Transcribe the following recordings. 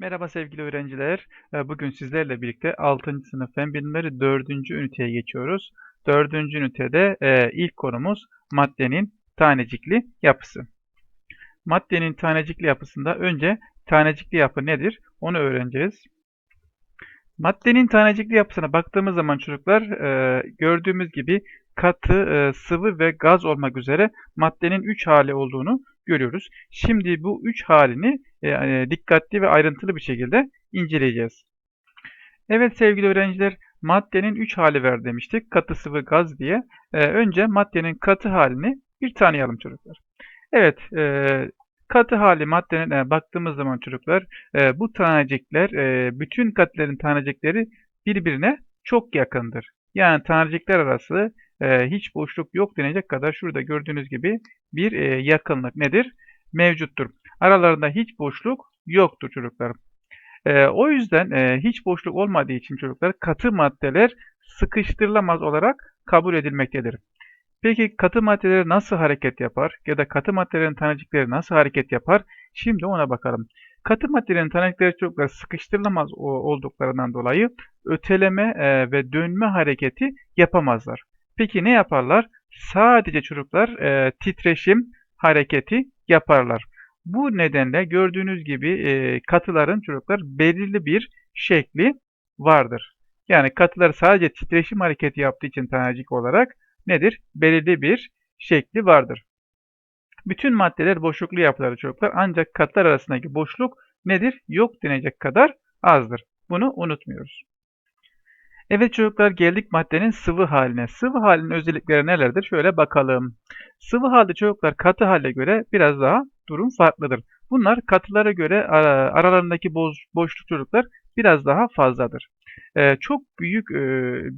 Merhaba sevgili öğrenciler. Ee, Bugün sizlerle birlikte 6. sınıf fen bilimleri 4. üniteye geçiyoruz. 4. ünitede e, ilk konumuz maddenin tanecikli yapısı. Maddenin tanecikli yapısında önce tanecikli yapı nedir onu öğreneceğiz. Maddenin tanecikli yapısına baktığımız zaman çocuklar e, gördüğümüz gibi katı, e, sıvı ve gaz olmak üzere maddenin 3 hali olduğunu görüyoruz. Şimdi bu 3 halini e, e, dikkatli ve ayrıntılı bir şekilde inceleyeceğiz. Evet sevgili öğrenciler maddenin 3 hali var demiştik. Katı, sıvı, gaz diye. E, önce maddenin katı halini bir tanıyalım çocuklar. Evet, e, katı hali maddenin e, baktığımız zaman çocuklar e, bu tanecikler, e, bütün katlerin tanecikleri birbirine çok yakındır. Yani tanecikler arası e, hiç boşluk yok denecek kadar şurada gördüğünüz gibi bir e, yakınlık nedir? Mevcuttur. Aralarında hiç boşluk yoktur çocuklar. E, o yüzden e, hiç boşluk olmadığı için çocuklar katı maddeler sıkıştırılamaz olarak kabul edilmektedir. Peki katı maddeler nasıl hareket yapar ya da katı maddelerin tanecikleri nasıl hareket yapar? Şimdi ona bakalım. Katı maddelerin tanecikleri çocuklar sıkıştırılamaz olduklarından dolayı öteleme e, ve dönme hareketi yapamazlar. Peki ne yaparlar? Sadece çocuklar e, titreşim hareketi yaparlar. Bu nedenle gördüğünüz gibi e, katıların çocuklar belirli bir şekli vardır. Yani katılar sadece titreşim hareketi yaptığı için tanecik olarak nedir? Belirli bir şekli vardır. Bütün maddeler boşluklu yapıları çocuklar ancak katlar arasındaki boşluk nedir? Yok denecek kadar azdır. Bunu unutmuyoruz. Evet çocuklar geldik maddenin sıvı haline. Sıvı halinin özellikleri nelerdir? Şöyle bakalım. Sıvı halde çocuklar katı hale göre biraz daha durum farklıdır. Bunlar katılara göre aralarındaki boşluk çocuklar biraz daha fazladır. Ee, çok büyük e,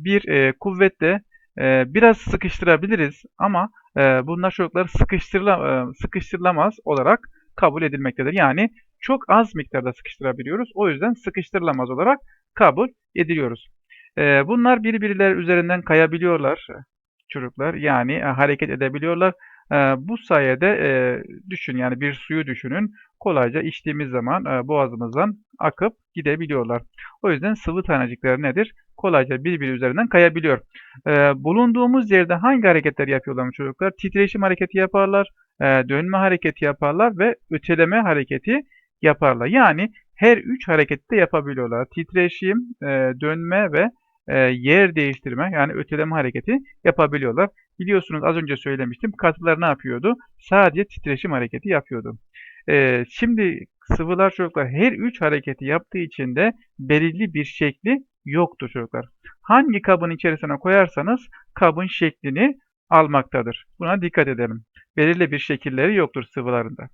bir e, kuvvetle e, biraz sıkıştırabiliriz ama bunlar çocuklar sıkıştırıla, sıkıştırılamaz olarak kabul edilmektedir. Yani çok az miktarda sıkıştırabiliyoruz. O yüzden sıkıştırılamaz olarak kabul ediliyoruz. Ee, bunlar birbirleri üzerinden kayabiliyorlar çocuklar. Yani e, hareket edebiliyorlar. Ee, bu sayede e, düşün yani bir suyu düşünün. Kolayca içtiğimiz zaman e, boğazımızdan akıp gidebiliyorlar. O yüzden sıvı tanecikler nedir? Kolayca birbiri üzerinden kayabiliyor. Ee, bulunduğumuz yerde hangi hareketler yapıyorlar çocuklar? Titreşim hareketi yaparlar, dönme hareketi yaparlar ve öteleme hareketi yaparlar. Yani her üç hareketi de yapabiliyorlar. Titreşim, dönme ve e, yer değiştirme yani öteleme hareketi yapabiliyorlar. Biliyorsunuz az önce söylemiştim katılar ne yapıyordu? Sadece titreşim hareketi yapıyordu. E, şimdi sıvılar çocuklar her üç hareketi yaptığı için de belirli bir şekli yoktur çocuklar. Hangi kabın içerisine koyarsanız kabın şeklini almaktadır. Buna dikkat edelim. Belirli bir şekilleri yoktur sıvılarında.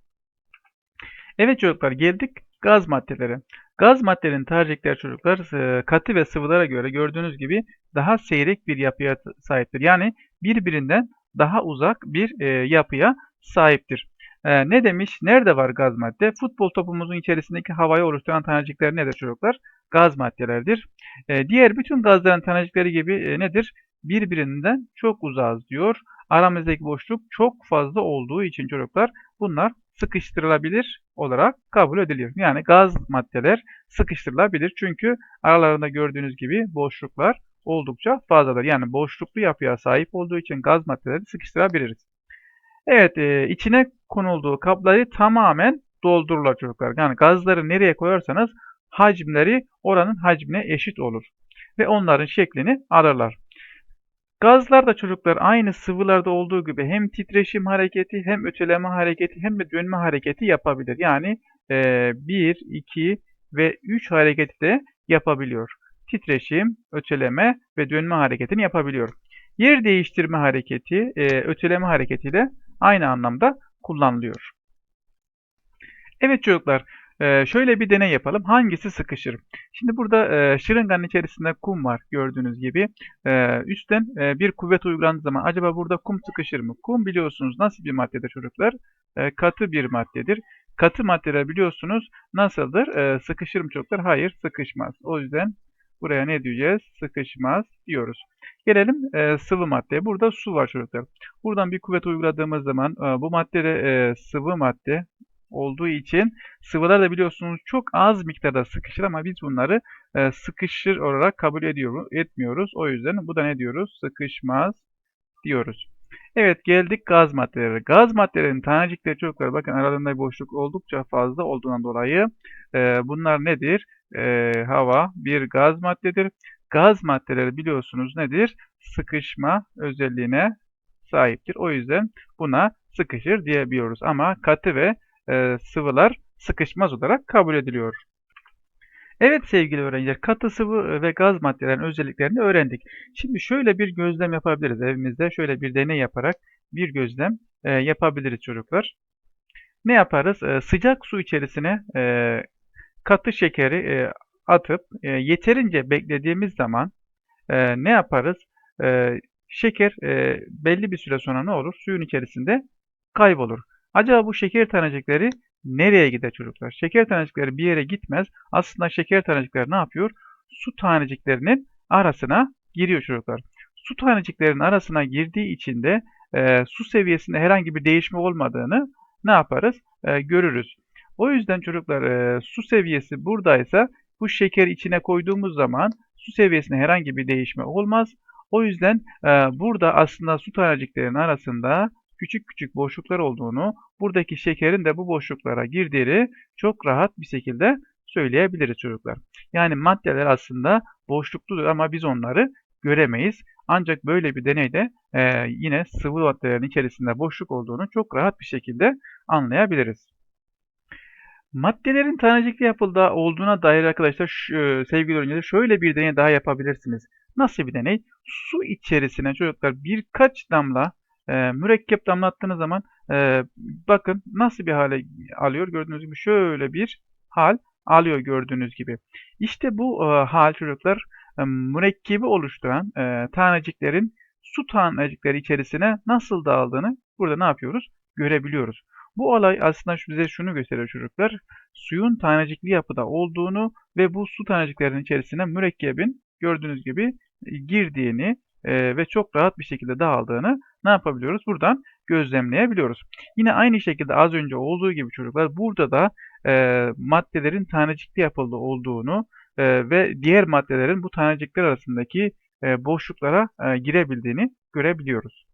Evet çocuklar geldik gaz maddeleri. Gaz maddelerin tercihleri çocuklar e, katı ve sıvılara göre gördüğünüz gibi daha seyrek bir yapıya sahiptir. Yani birbirinden daha uzak bir e, yapıya sahiptir. E, ne demiş? Nerede var gaz madde? Futbol topumuzun içerisindeki havayı oluşturan tanecikler nedir çocuklar? Gaz maddelerdir. Diğer bütün gazların tanecikleri gibi nedir? Birbirinden çok uzağız diyor. Aramızdaki boşluk çok fazla olduğu için çocuklar bunlar sıkıştırılabilir olarak kabul ediliyor. Yani gaz maddeler sıkıştırılabilir. Çünkü aralarında gördüğünüz gibi boşluklar oldukça fazladır. Yani boşluklu yapıya sahip olduğu için gaz maddeleri sıkıştırabiliriz. Evet, e, içine konulduğu kapları tamamen doldururlar çocuklar. Yani gazları nereye koyarsanız hacimleri oranın hacmine eşit olur. Ve onların şeklini alırlar. Gazlar da çocuklar aynı sıvılarda olduğu gibi hem titreşim hareketi hem öteleme hareketi hem de dönme hareketi yapabilir. Yani e, 1, 2 ve 3 hareketi de yapabiliyor. Titreşim, öteleme ve dönme hareketini yapabiliyor. Yer değiştirme hareketi, e, öteleme hareketiyle aynı anlamda kullanılıyor. Evet çocuklar, ee, şöyle bir deney yapalım. Hangisi sıkışır? Şimdi burada e, şırınganın içerisinde kum var gördüğünüz gibi. E, üstten e, bir kuvvet uygulandığı zaman acaba burada kum sıkışır mı? Kum biliyorsunuz nasıl bir maddedir çocuklar? E, katı bir maddedir. Katı maddeler biliyorsunuz nasıldır? E, sıkışır mı çocuklar? Hayır sıkışmaz. O yüzden buraya ne diyeceğiz? Sıkışmaz diyoruz. Gelelim e, sıvı maddeye. Burada su var çocuklar. Buradan bir kuvvet uyguladığımız zaman e, bu madde de e, sıvı madde olduğu için sıvılar da biliyorsunuz çok az miktarda sıkışır ama biz bunları e, sıkışır olarak kabul ediyoruz, etmiyoruz. O yüzden bu da ne diyoruz? Sıkışmaz diyoruz. Evet geldik gaz maddeleri. Gaz maddelerinin tanecikleri çocuklar bakın aralarında boşluk oldukça fazla olduğundan dolayı e, bunlar nedir? E, hava bir gaz maddedir. Gaz maddeleri biliyorsunuz nedir? Sıkışma özelliğine sahiptir. O yüzden buna sıkışır diyebiliyoruz. Ama katı ve e, sıvılar sıkışmaz olarak kabul ediliyor. Evet sevgili öğrenciler, katı sıvı ve gaz maddelerin özelliklerini öğrendik. Şimdi şöyle bir gözlem yapabiliriz evimizde. Şöyle bir deney yaparak bir gözlem e, yapabiliriz çocuklar. Ne yaparız? E, sıcak su içerisine e, katı şekeri e, atıp e, yeterince beklediğimiz zaman e, ne yaparız? E, şeker e, belli bir süre sonra ne olur? Suyun içerisinde kaybolur. Acaba bu şeker tanecikleri nereye gider çocuklar? Şeker tanecikleri bir yere gitmez. Aslında şeker tanecikleri ne yapıyor? Su taneciklerinin arasına giriyor çocuklar. Su taneciklerinin arasına girdiği için de e, su seviyesinde herhangi bir değişme olmadığını ne yaparız? E, görürüz. O yüzden çocuklar e, su seviyesi buradaysa bu şeker içine koyduğumuz zaman su seviyesinde herhangi bir değişme olmaz. O yüzden e, burada aslında su taneciklerinin arasında küçük küçük boşluklar olduğunu, buradaki şekerin de bu boşluklara girdiğini çok rahat bir şekilde söyleyebiliriz çocuklar. Yani maddeler aslında boşlukludur ama biz onları göremeyiz. Ancak böyle bir deneyde e, yine sıvı maddelerin içerisinde boşluk olduğunu çok rahat bir şekilde anlayabiliriz. Maddelerin tanecikli yapıda olduğuna dair arkadaşlar e, sevgili öğrenciler şöyle bir deney daha yapabilirsiniz. Nasıl bir deney? Su içerisine çocuklar birkaç damla e, mürekkep damlattığınız zaman e, bakın nasıl bir hale alıyor. Gördüğünüz gibi şöyle bir hal alıyor gördüğünüz gibi. İşte bu e, hal çocuklar e, mürekkebi oluşturan e, taneciklerin su tanecikleri içerisine nasıl dağıldığını burada ne yapıyoruz? Görebiliyoruz. Bu olay aslında bize şunu gösteriyor çocuklar. Suyun tanecikli yapıda olduğunu ve bu su taneciklerinin içerisine mürekkebin gördüğünüz gibi girdiğini e, ve çok rahat bir şekilde dağıldığını ne yapabiliyoruz? Buradan gözlemleyebiliyoruz. Yine aynı şekilde az önce olduğu gibi çocuklar burada da e, maddelerin tanecikli yapılı olduğunu e, ve diğer maddelerin bu tanecikler arasındaki e, boşluklara e, girebildiğini görebiliyoruz.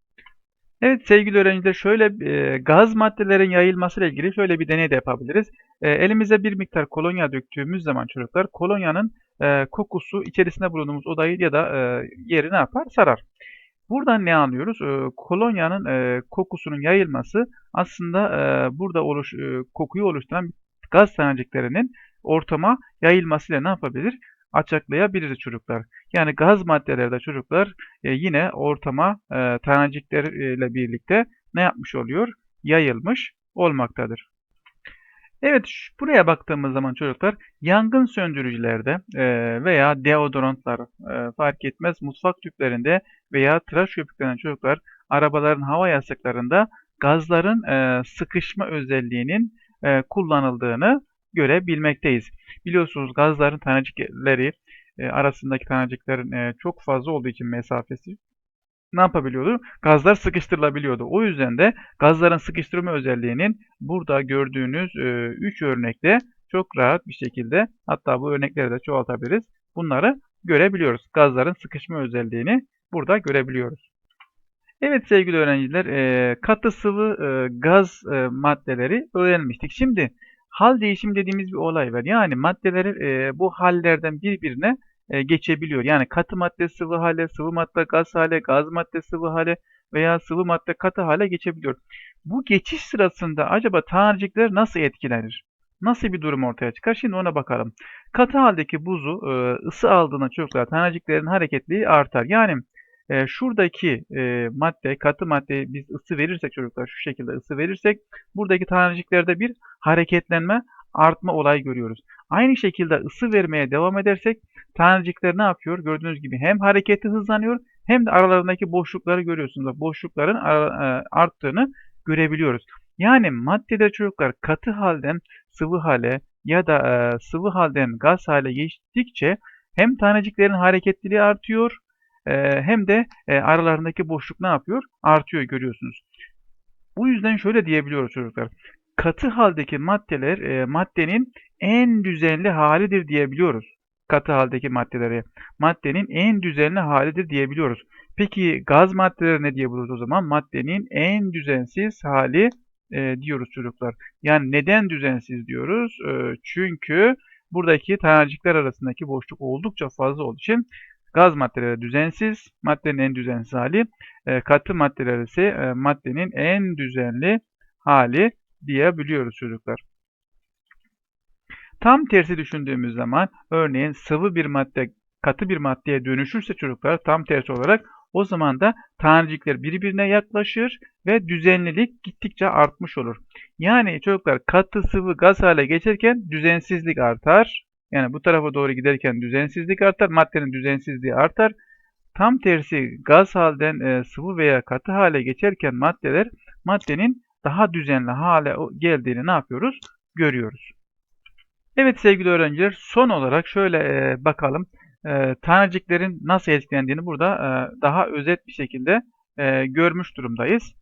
Evet sevgili öğrenciler şöyle e, gaz maddelerin yayılması ile ilgili şöyle bir deney de yapabiliriz. E, elimize bir miktar kolonya döktüğümüz zaman çocuklar kolonyanın e, kokusu içerisinde bulunduğumuz odayı ya da e, yeri ne yapar? Sarar. Buradan ne anlıyoruz? E, kolonyanın e, kokusunun yayılması aslında e, burada oluş, e, kokuyu oluşturan gaz taneciklerinin ortama yayılmasıyla ne yapabilir? Açıklayabiliriz çocuklar. Yani gaz maddelerde çocuklar e, yine ortama e, taneciklerle birlikte ne yapmış oluyor? Yayılmış olmaktadır. Evet buraya baktığımız zaman çocuklar yangın söndürücülerde e, veya deodorantlar e, fark etmez mutfak tüplerinde veya tıraş köpüklerinde çocuklar arabaların hava yastıklarında gazların e, sıkışma özelliğinin e, kullanıldığını görebilmekteyiz. Biliyorsunuz gazların tanecikleri e, arasındaki taneciklerin e, çok fazla olduğu için mesafesi ne yapabiliyordu? Gazlar sıkıştırılabiliyordu. O yüzden de gazların sıkıştırma özelliğinin burada gördüğünüz 3 e, örnekte çok rahat bir şekilde hatta bu örnekleri de çoğaltabiliriz. Bunları görebiliyoruz. Gazların sıkışma özelliğini burada görebiliyoruz. Evet sevgili öğrenciler e, katı sıvı e, gaz maddeleri öğrenmiştik. Şimdi hal değişim dediğimiz bir olay var. Yani maddeleri bu hallerden birbirine e, geçebiliyor. Yani katı madde sıvı hale, sıvı madde gaz hale, gaz madde sıvı hale veya sıvı madde katı hale geçebiliyor. Bu geçiş sırasında acaba tanecikler nasıl etkilenir? Nasıl bir durum ortaya çıkar? Şimdi ona bakalım. Katı haldeki buzu e, ısı aldığında çocuklar taneciklerin hareketliği artar. Yani e, şuradaki e, madde, katı madde biz ısı verirsek çocuklar şu şekilde ısı verirsek buradaki taneciklerde bir hareketlenme artma olayı görüyoruz. Aynı şekilde ısı vermeye devam edersek tanecikler ne yapıyor? Gördüğünüz gibi hem hareketi hızlanıyor hem de aralarındaki boşlukları görüyorsunuz. Boşlukların e, arttığını görebiliyoruz. Yani maddede çocuklar katı halden sıvı hale ya da e, sıvı halden gaz hale geçtikçe hem taneciklerin hareketliliği artıyor hem de aralarındaki boşluk ne yapıyor? Artıyor görüyorsunuz. Bu yüzden şöyle diyebiliyoruz çocuklar. katı haldeki maddeler maddenin en düzenli halidir diyebiliyoruz. Katı haldeki maddelere maddenin en düzenli halidir diyebiliyoruz. Peki gaz maddeleri ne diyebiliriz o zaman? Maddenin en düzensiz hali e, diyoruz çocuklar. Yani neden düzensiz diyoruz? E, çünkü buradaki tanecikler arasındaki boşluk oldukça fazla olduğu için gaz maddeleri düzensiz, maddenin en düzensiz hali, e, katı maddeler ise e, maddenin en düzenli hali diyebiliyoruz çocuklar. Tam tersi düşündüğümüz zaman örneğin sıvı bir madde katı bir maddeye dönüşürse çocuklar tam tersi olarak o zaman da tanecikler birbirine yaklaşır ve düzenlilik gittikçe artmış olur. Yani çocuklar katı sıvı gaz hale geçerken düzensizlik artar. Yani bu tarafa doğru giderken düzensizlik artar. Maddenin düzensizliği artar. Tam tersi gaz halden e, sıvı veya katı hale geçerken maddeler maddenin daha düzenli hale geldiğini ne yapıyoruz? Görüyoruz. Evet sevgili öğrenciler son olarak şöyle e, bakalım. E, taneciklerin nasıl etkilendiğini burada e, daha özet bir şekilde e, görmüş durumdayız.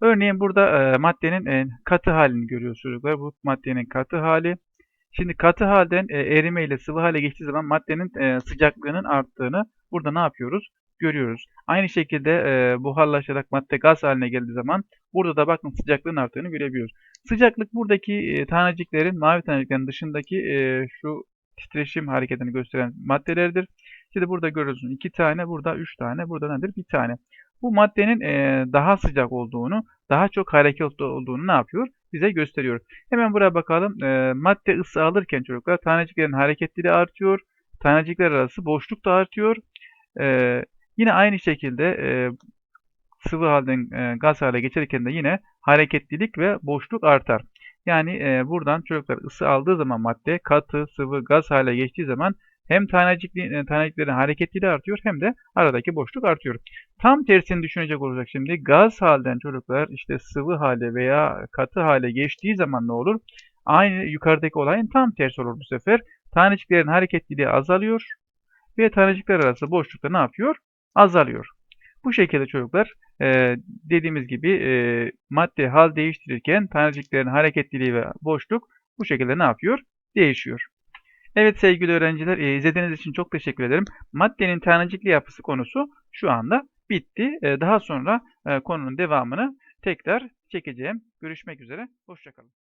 Örneğin burada e, maddenin e, katı halini görüyoruz. Bu maddenin katı hali. Şimdi katı halden e, erime ile sıvı hale geçtiği zaman maddenin e, sıcaklığının arttığını burada ne yapıyoruz? Görüyoruz. Aynı şekilde e, buharlaşarak madde gaz haline geldiği zaman burada da bakın sıcaklığın arttığını görebiliyoruz. Sıcaklık buradaki e, taneciklerin, mavi taneciklerin dışındaki e, şu titreşim hareketini gösteren maddelerdir. Şimdi burada görüyorsunuz iki tane, burada üç tane, burada nedir? Bir tane. Bu maddenin e, daha sıcak olduğunu, daha çok hareketli olduğunu ne yapıyor? Bize gösteriyor. Hemen buraya bakalım. E, madde ısı alırken çocuklar taneciklerin hareketliliği artıyor. Tanecikler arası boşluk da artıyor. E, yine aynı şekilde e, sıvı halden e, gaz hale geçerken de yine hareketlilik ve boşluk artar. Yani e, buradan çocuklar ısı aldığı zaman madde katı, sıvı, gaz hale geçtiği zaman hem e, taneciklerin hareketliliği artıyor hem de aradaki boşluk artıyor. Tam tersini düşünecek olacak şimdi. Gaz halden çocuklar işte sıvı hale veya katı hale geçtiği zaman ne olur? Aynı yukarıdaki olayın tam tersi olur bu sefer. Taneciklerin hareketliliği azalıyor ve tanecikler arası boşlukta ne yapıyor? Azalıyor. Bu şekilde çocuklar e, dediğimiz gibi e, madde hal değiştirirken taneciklerin hareketliliği ve boşluk bu şekilde ne yapıyor? Değişiyor. Evet sevgili öğrenciler e, izlediğiniz için çok teşekkür ederim. Maddenin tanecikli yapısı konusu şu anda bitti. E, daha sonra e, konunun devamını tekrar çekeceğim. Görüşmek üzere. Hoşçakalın.